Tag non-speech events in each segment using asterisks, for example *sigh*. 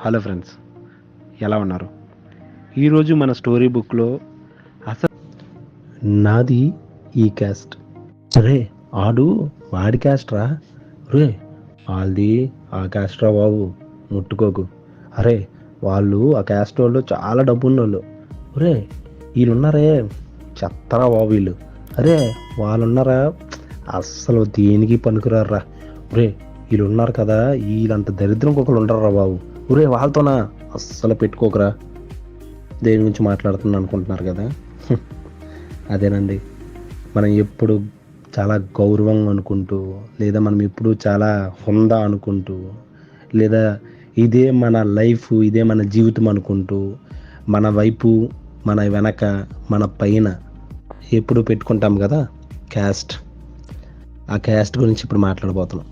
Hello friends ఎలా ఉన్నారు? ఈరోజు మన స్టోరీ బుక్లో అసలు నాది ఈ క్యాస్ట్. రే ఆడు వాడి క్యాస్ట్ రా. రే వాళ్ళది ఆ క్యాస్ట్ రా బాబు ముట్టుకోకు. అరే వాళ్ళు ఆ క్యాస్ట్ వాళ్ళు చాలా డబ్బు ఉన్నోళ్ళు రే వీళ్ళున్నారే? చెత్తరా బాబు వీళ్ళు. అరే వాళ్ళున్నారా? అస్సలు దేనికి పనికిరారా రే వీళ్ళు ఉన్నారు కదా వీళ్ళంత దరిద్రం ఒకళ్ళు ఉండరా బాబు. ఒరే వాళ్ళతోనా? అస్సలు పెట్టుకోకరా. దేని గురించి మాట్లాడుతున్నా అనుకుంటున్నారు కదా? *laughs* అదేనండి. మనం ఎప్పుడు చాలా గౌరవంగా అనుకుంటూ లేదా మనం ఎప్పుడు చాలా హుందా అనుకుంటూ లేదా ఇదే మన లైఫ్ ఇదే మన జీవితం అనుకుంటూ మన వైపు మన వెనక మన పైన ఎప్పుడు పెట్టుకుంటాం కదా? క్యాస్ట్. ఆ క్యాస్ట్ గురించి ఇప్పుడు మాట్లాడబోతున్నాం.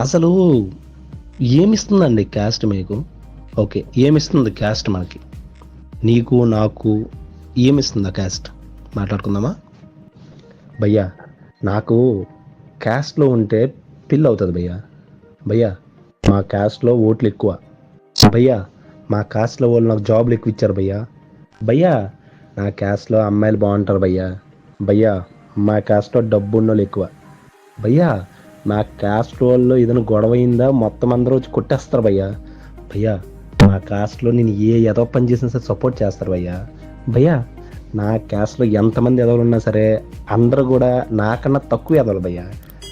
అసలు ఏమిస్తుందండి క్యాస్ట్ మీకు? ఓకే ఏమిస్తుంది క్యాస్ట్ మనకి? నీకు నాకు ఏమిస్తుంది ఆ క్యాస్ట్ మాట్లాడుకుందామా? భయ్యా నాకు క్యాస్ట్లో ఉంటే పిల్ అవుతుంది భయ్యా. భయ్యా మా క్యాస్ట్లో ఓట్లు ఎక్కువ. భయ్యా మా క్యాస్ట్లో వాళ్ళు నాకు జాబ్లు ఎక్కువ ఇచ్చారు భయ్యా. భయ్యా నా క్యాస్ట్లో అమ్మాయిలు బాగుంటారు భయ్యా. భయ్యా మా క్యాస్ట్లో డబ్బు ఉన్న వాళ్ళు ఎక్కువ. భయ్యా నా క్యాస్ట్ వాళ్ళు ఏదైనా గొడవ అయిందా? మొత్తం అందరూ వచ్చి కొట్టేస్తారు భయ్యా. భయ్యా నా క్యాస్ట్లో నేను ఏ ఏదో పని చేసినా సరే సపోర్ట్ చేస్తారు భయ్యా. భయ్యా నా క్యాస్ట్లో ఎంతమంది ఎదవలు ఉన్నా సరే అందరూ కూడా నాకన్నా తక్కువ ఎదవలు భయ్యా.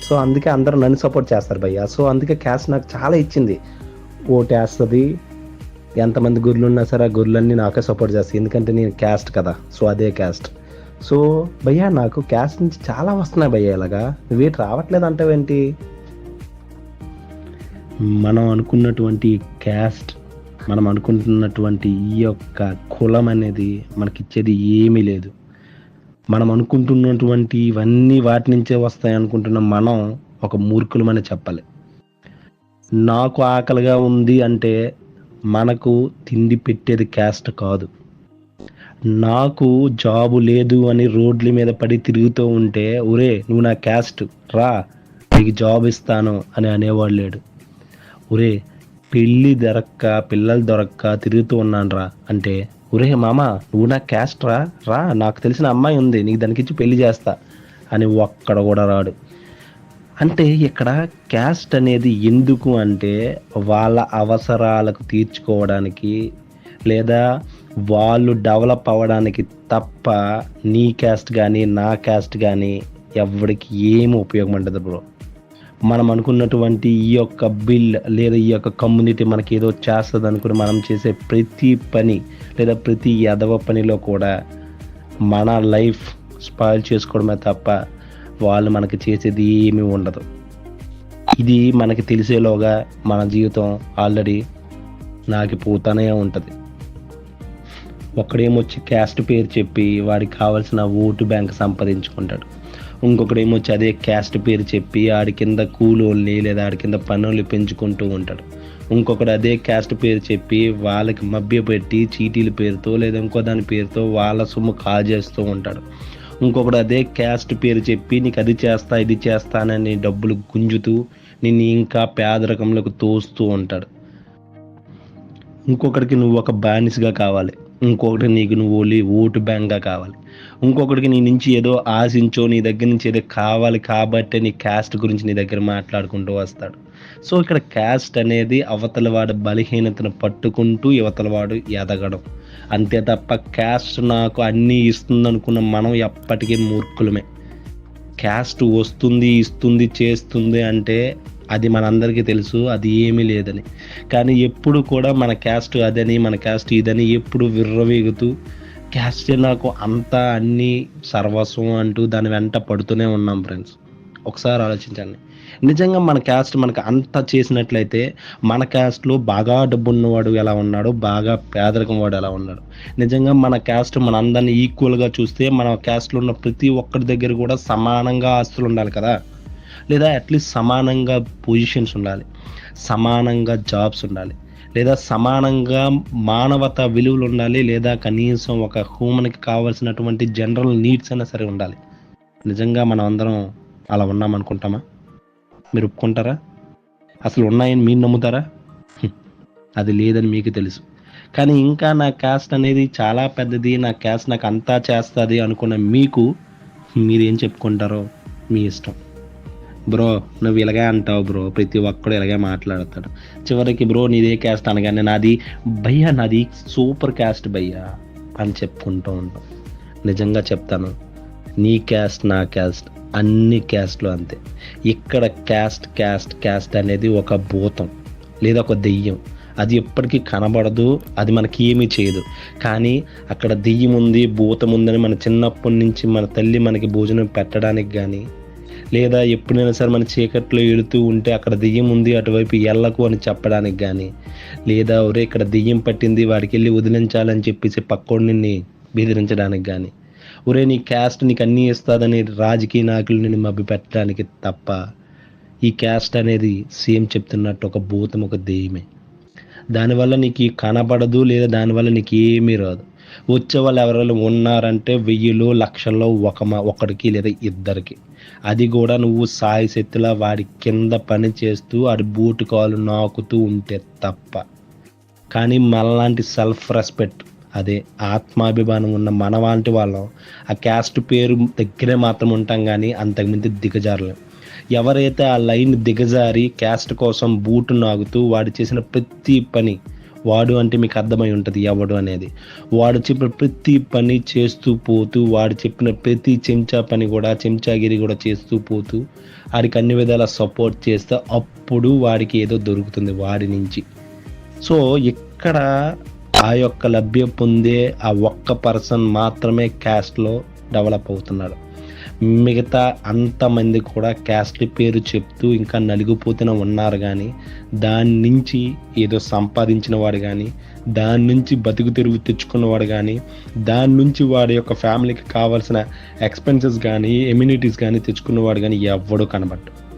సో అందుకే అందరూ నన్ను సపోర్ట్ చేస్తారు భయ్యా. సో అందుకే క్యాస్ట్ నాకు చాలా ఇచ్చింది. ఓటేస్తుంది ఎంతమంది గుర్లు ఉన్నా సరే ఆ గుర్లన్నీ నాకే సపోర్ట్ చేస్తాయి. ఎందుకంటే నేను క్యాస్ట్ కదా. సో అదే క్యాస్ట్ సో భయ్యా నాకు క్యాస్ట్ నుంచి చాలా వస్తున్నాయి భయ్యా ఇలాగా. నువ్వేటి రావట్లేదు అంటావేంటి మనం అనుకున్నటువంటి క్యాస్ట్ మనం అనుకుంటున్నటువంటి ఈ యొక్క కులం అనేది మనకిచ్చేది ఏమీ లేదు. మనం అనుకుంటున్నటువంటి ఇవన్నీ వాటి నుంచే వస్తాయి అనుకుంటున్న మనం ఒక మూర్ఖులమని చెప్పాలి. నాకు ఆకలిగా ఉంది అంటే మనకు తిండి పెట్టేది క్యాస్ట్ కాదు. నాకు జాబు లేదు అని రోడ్ల మీద పడి తిరుగుతూ ఉంటే ఒరే నువ్వు నా క్యాస్ట్ రా నీకు జాబ్ ఇస్తాను అని అనేవాడు లేడు. ఒరే పెళ్ళి దొరక్క పిల్లలు దొరక్క తిరుగుతూ ఉన్నాను రా అంటే ఒరే మామ నువ్వు నా క్యాస్ట్ రా రా నాకు తెలిసిన అమ్మాయి ఉంది నీకు దానికిచ్చి పెళ్ళి చేస్తా అని ఒక్కడ కూడా రాడు. అంటే ఇక్కడ క్యాస్ట్ అనేది ఎందుకు అంటే వాళ్ళ అవసరాలకు తీర్చుకోవడానికి లేదా వాళ్ళు డెవలప్ అవ్వడానికి తప్ప నీ క్యాస్ట్ కానీ నా క్యాస్ట్ కానీ ఎవరికి ఏమి ఉపయోగం ఉండదు బ్రో. మనం అనుకున్నటువంటి ఈ యొక్క బిల్ లేదా ఈ యొక్క కమ్యూనిటీ మనకి ఏదో చేస్తుంది అనుకుని మనం చేసే ప్రతి పని లేదా ప్రతి ఎదవ పనిలో కూడా మన లైఫ్ స్పాయిల్ చేసుకోవడమే తప్ప వాళ్ళు మనకి చేసేది ఏమీ ఉండదు. ఇది మనకి తెలిసేలోగా మన జీవితం ఆల్రెడీ నాకు పోతానే ఉంటుంది. ఒకడేమొచ్చి క్యాస్ట్ పేరు చెప్పి వాడికి కావాల్సిన ఓటు బ్యాంక్ సంపాదించుకుంటాడు. ఇంకొకడేమొచ్చి అదే క్యాస్ట్ పేరు చెప్పి ఆడి కింద కూలోళ్ళని లేదా ఆడి కింద పనులు పెంచుకుంటూ ఉంటాడు. ఇంకొకడు అదే క్యాస్ట్ పేరు చెప్పి వాళ్ళకి మభ్యపెట్టి చీటీల పేరుతో లేదా ఇంకో దాని పేరుతో వాళ్ళ సొమ్ము కాజేస్తూ ఉంటాడు. ఇంకొకడు అదే క్యాస్ట్ పేరు చెప్పి నీకు అది చేస్తా ఇది చేస్తానని డబ్బులు గుంజుతూ నిన్ను ఇంకా పేదరికంలోకి తోస్తూ ఉంటాడు. ఇంకొకడికి నువ్వు ఒక బానిసగా కావాలి. ఇంకొకటి నీకు నువ్వు ఓన్లీ ఓటు బ్యాంక్గా కావాలి. ఇంకొకటికి నీ నుంచి ఏదో ఆశించో నీ దగ్గర నుంచి ఏదో కావాలి కాబట్టి నీ క్యాస్ట్ గురించి నీ దగ్గర మాట్లాడుకుంటూ వస్తాడు. సో ఇక్కడ క్యాస్ట్ అనేది అవతల బలహీనతను పట్టుకుంటూ ఇవతలవాడు వాడు ఎదగడం. అంతే తప్ప క్యాస్ట్ నాకు అన్నీ ఇస్తుంది అనుకున్న మనం ఎప్పటికీ మూర్ఖులమే. క్యాస్ట్ వస్తుంది ఇస్తుంది చేస్తుంది అంటే అది మనందరికీ తెలుసు అది ఏమీ లేదని. కానీ ఎప్పుడు కూడా మన క్యాస్ట్ అదని మన క్యాస్ట్ ఇదని ఎప్పుడు విర్రవీగుతూ క్యాస్ట్ నాకు అంతా అన్నీ సర్వస్వం అంటూ దాని వెంట పడుతూనే ఉన్నాం ఫ్రెండ్స్ ఒకసారి ఆలోచించండి. నిజంగా మన క్యాస్ట్ మనకు అంత చేసినట్లయితే మన క్యాస్ట్లో బాగా డబ్బు ఉన్నవాడు ఎలా ఉన్నాడు బాగా పేదరికం వాడు ఎలా ఉన్నాడు. నిజంగా మన క్యాస్ట్ మన అందరిని ఈక్వల్గా చూస్తే మన క్యాస్ట్లో ఉన్న ప్రతి ఒక్కరి దగ్గర కూడా సమానంగా ఆస్తులు ఉండాలి కదా. లేదా అట్లీస్ట్ సమానంగా పొజిషన్స్ ఉండాలి. సమానంగా జాబ్స్ ఉండాలి. లేదా సమానంగా మానవత విలువలు ఉండాలి. లేదా కనీసం ఒక హ్యూమన్కి కావాల్సినటువంటి జనరల్ నీడ్స్ అయినా సరే ఉండాలి. నిజంగా మనం అందరం అలా ఉన్నాం అనుకుంటామా? మీరు ఒప్పుకుంటారా? అసలు ఉన్నాయని మీరు నమ్ముతారా? అది లేదని మీకు తెలుసు. కానీ ఇంకా నా క్యాస్ట్ అనేది చాలా పెద్దది. నా క్యాస్ట్ నాకు అంతా చేస్తుంది అనుకున్న మీకు మీరేం చెప్పుకుంటారో మీ ఇష్టం. బ్రో నువ్వు ఇలాగే అంటావు బ్రో ప్రతి ఒక్కడు ఇలాగే మాట్లాడతాడు. చివరికి బ్రో నీదే క్యాస్ట్ అనగానే నాది భయ్యా నాది సూపర్ క్యాస్ట్ భయ్యా అని చెప్పుకుంటూ ఉంటాం. నిజంగా చెప్తాను నీ క్యాస్ట్ నా క్యాస్ట్ అన్ని క్యాస్ట్లు అంతే. ఇక్కడ క్యాస్ట్ క్యాస్ట్ క్యాస్ట్ అనేది ఒక భూతం లేదా ఒక దెయ్యం. అది ఎప్పటికీ కనబడదు అది మనకి ఏమీ చేయదు. కానీ అక్కడ దెయ్యం ఉంది భూతం ఉందని మన చిన్నప్పటి నుంచి మన తల్లి మనకి భోజనం పెట్టడానికి కానీ లేదా ఎప్పుడైనా సరే మన చీకట్లో వెళుతూ ఉంటే అక్కడ దెయ్యం ఉంది అటువైపు ఎల్లకు అని చెప్పడానికి కానీ లేదా ఒరే ఇక్కడ దెయ్యం పట్టింది వాడికి వెళ్ళి వదిలించాలని చెప్పేసి పక్కోడిని బెదిరించడానికి కానీ ఒరే నీ క్యాస్ట్ నీకు అన్నీ ఇస్తుందని రాజకీయ నాయకులు నేను మభ్యపెట్టడానికి తప్ప ఈ క్యాస్ట్ అనేది సీఎం చెప్తున్నట్టు ఒక భూతం ఒక దెయ్యమే. దానివల్ల నీకు కనబడదు లేదా దానివల్ల నీకు ఏమీ రాదు. వచ్చే వాళ్ళు ఎవరైనా ఉన్నారంటే వెయ్యిలో లక్షల్లో ఒక ఒకడికి లేదా ఇద్దరికి. అది కూడా నువ్వు సాయి శక్తిలా వాడి కింద పని చేస్తూ ఆడి బూటు కాలు నాకుతూ ఉంటే తప్ప. కానీ మనలాంటి సెల్ఫ్ రెస్పెక్ట్ అదే ఆత్మాభిమానం ఉన్న మన వంటి వాళ్ళం ఆ క్యాస్ట్ పేరు దగ్గరే మాత్రం ఉంటాం కానీ అంతకుమించి దిగజారలేం. ఎవరైతే ఆ లైన్ దిగజారి క్యాస్ట్ కోసం బూటు నాగుతూ వాడు చేసిన ప్రతి పని వాడు అంటే మీకు అర్థమై ఉంటుంది ఎవడు అనేది. వాడు చెప్పిన ప్రతి పని చేస్తూ పోతూ వాడు చెప్పిన ప్రతి చెంచా పని కూడా చెంచాగిరి కూడా చేస్తూ పోతూ వాడికి అన్ని విధాల సపోర్ట్ చేస్తే అప్పుడు వాడికి ఏదో దొరుకుతుంది వాడి నుంచి. సో ఇక్కడ ఆ యొక్క లభ్య పొందే ఆ ఒక్క పర్సన్ మాత్రమే క్యాస్ట్లో డెవలప్ అవుతున్నాడు. మిగతా అంతమంది కూడా క్యాస్ట్ పేరు చెప్తూ ఇంకా నలిగిపోతూనే ఉన్నారు కానీ దాని నుంచి ఏదో సంపాదించిన వాడు కానీ దాని నుంచి బతుకు తెరువు తెచ్చుకున్నవాడు కానీ దాని నుంచి వాడి యొక్క ఫ్యామిలీకి కావాల్సిన ఎక్స్పెన్సెస్ కానీ ఎమ్యూనిటీస్ కానీ తెచ్చుకున్నవాడు కానీ ఎవ్వడూ కనబడ్డు.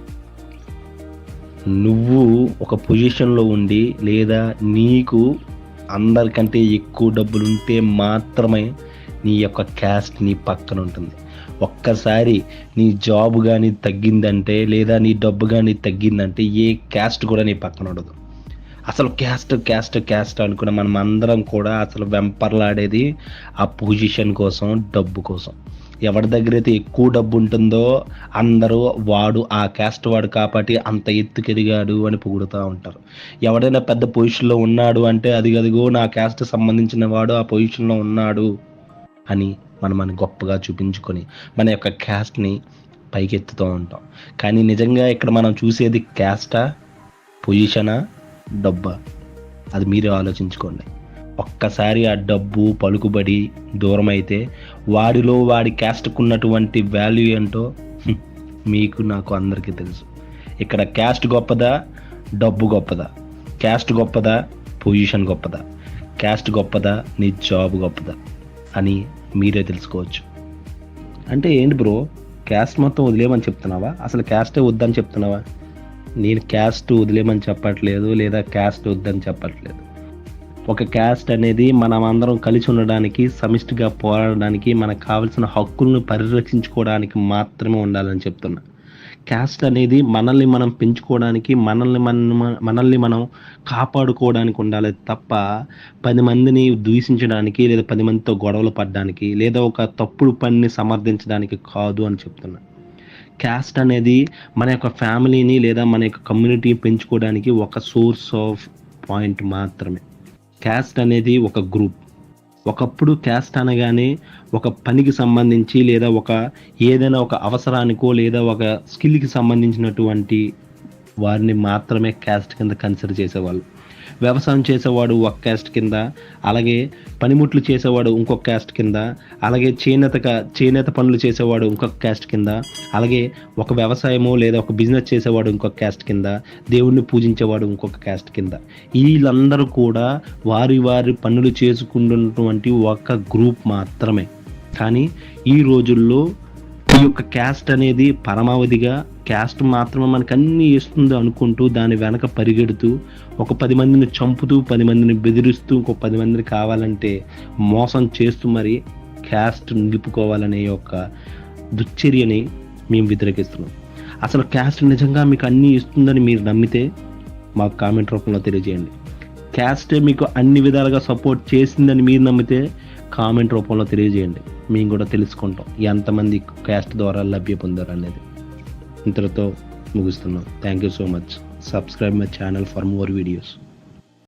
నువ్వు ఒక పొజిషన్లో ఉండి లేదా నీకు అందరికంటే ఎక్కువ డబ్బులు ఉంటే మాత్రమే నీ యొక్క క్యాస్ట్ నీ పక్కన ఉంటుంది ఒక్కసారి నీ జాబ్ కానీ తగ్గిందంటే లేదా నీ డబ్బు కానీ తగ్గిందంటే ఏ క్యాస్ట్ కూడా నీ పక్కన ఉండదు. అసలు క్యాస్ట్ క్యాస్ట్ క్యాస్ట్ అనుకున్న మనం అందరం కూడా అసలు వెంపర్లాడేది ఆ పొజిషన్ కోసం డబ్బు కోసం. ఎవరి దగ్గర అయితే ఎక్కువ డబ్బు ఉంటుందో అందరూ వాడు ఆ క్యాస్ట్ వాడు కాబట్టి అంత ఎత్తుకెదిగాడు అని పొగుడుతూ ఉంటారు. ఎవడైనా పెద్ద పొజిషన్లో ఉన్నాడు అంటే అది అదిగో నా క్యాస్ట్ సంబంధించిన వాడు ఆ పొజిషన్లో ఉన్నాడు అని మనం మన గొప్పగా చూపించుకొని మన యొక్క క్యాస్ట్ని పైకెత్తుతూ ఉంటాం. కానీ నిజంగా ఇక్కడ మనం చూసేది క్యాస్టా పొజిషనా డబ్బా? అది మీరే ఆలోచించుకోండి. ఒక్కసారి ఆ డబ్బు పలుకుబడి దూరం అయితే వాడిలో వాడి క్యాస్ట్కు ఉన్నటువంటి వాల్యూ ఏంటో మీకు నాకు అందరికీ తెలుసు. ఇక్కడ క్యాస్ట్ గొప్పదా డబ్బు గొప్పదా? క్యాస్ట్ గొప్పదా పొజిషన్ గొప్పదా? క్యాస్ట్ గొప్పదా నీ జాబ్ గొప్పదా? అని మీరే తెలుసుకోవచ్చు. అంటే ఏంటి బ్రో? క్యాస్ట్ మొత్తం వదిలేయమని చెప్తున్నావా? అసలు క్యాస్టే వద్దని చెప్తున్నావా? నేను క్యాస్ట్ వదిలేమని చెప్పట్లేదు లేదా క్యాస్ట్ వద్దని చెప్పట్లేదు. ఒక క్యాస్ట్ అనేది మనం అందరం కలిసి ఉండడానికి సమిష్టిగా పోరాడడానికి మనకు కావలసిన హక్కులను పరిరక్షించుకోవడానికి మాత్రమే ఉండాలని చెప్తున్నా. క్యాస్ట్ అనేది మనల్ని మనం పెంచుకోవడానికి మనల్ని మన మనల్ని మనం కాపాడుకోవడానికి ఉండాలి తప్ప పది మందిని దూషించడానికి లేదా పది మందితో గొడవలు పడడానికి లేదా ఒక తప్పుడు పనిని సమర్థించడానికి కాదు అని చెప్తున్నా. క్యాస్ట్ అనేది మన యొక్క ఫ్యామిలీని లేదా మన యొక్క కమ్యూనిటీని పెంచుకోవడానికి ఒక సోర్స్ ఆఫ్ పాయింట్ మాత్రమే. క్యాస్ట్ అనేది ఒక గ్రూప్. ఒకప్పుడు క్యాస్ట్ అనగానే ఒక పనికి సంబంధించి లేదా ఒక ఏదైనా ఒక అవసరానికో లేదా ఒక స్కిల్కి సంబంధించినటువంటి వారిని మాత్రమే క్యాస్ట్ కింద కన్సిడర్ చేసేవాళ్ళు. వ్యవసాయం చేసేవాడు ఒక క్యాస్ట్ కింద అలాగే పనిముట్లు చేసేవాడు ఇంకొక క్యాస్ట్ కింద అలాగే చేనేత చేనేత పనులు చేసేవాడు ఇంకొక క్యాస్ట్ కింద అలాగే ఒక వ్యవసాయము లేదా ఒక బిజినెస్ చేసేవాడు ఇంకొక క్యాస్ట్ కింద దేవుణ్ణి పూజించేవాడు ఇంకొక క్యాస్ట్ కింద. వీళ్ళందరూ కూడా వారి వారి పనులు చేసుకుంటున్నటువంటి ఒక గ్రూప్ మాత్రమే. కానీ ఈ రోజుల్లో యొక్క క్యాస్ట్ అనేది పరమావధిగా క్యాస్ట్ మాత్రమే మనకు అన్ని ఇస్తుంది అనుకుంటూ దాని వెనక పరిగెడుతూ ఒక పది మందిని చంపుతూ పది మందిని బెదిరిస్తూ ఇంకో పది మందిని కావాలంటే మోసం చేస్తూ మరి క్యాస్ట్ నిలుపుకోవాలనే యొక్క దుశ్చర్యని మేము వ్యతిరేకిస్తున్నాం. అసలు క్యాస్ట్ నిజంగా మీకు అన్నీ ఇస్తుందని మీరు నమ్మితే మాకు కామెంట్ రూపంలో తెలియజేయండి. క్యాస్టే మీకు అన్ని విధాలుగా సపోర్ట్ చేసిందని మీరు నమ్మితే కామెంట్ రూపంలో తెలియజేయండి. మేము కూడా తెలుసుకుంటాం ఎంతమంది క్యాస్ట్ ద్వారా లభ్య పొందారు అనేది. ఇంతటితో ముగిస్తున్నాం. Thank you so much subscribe my channel for more videos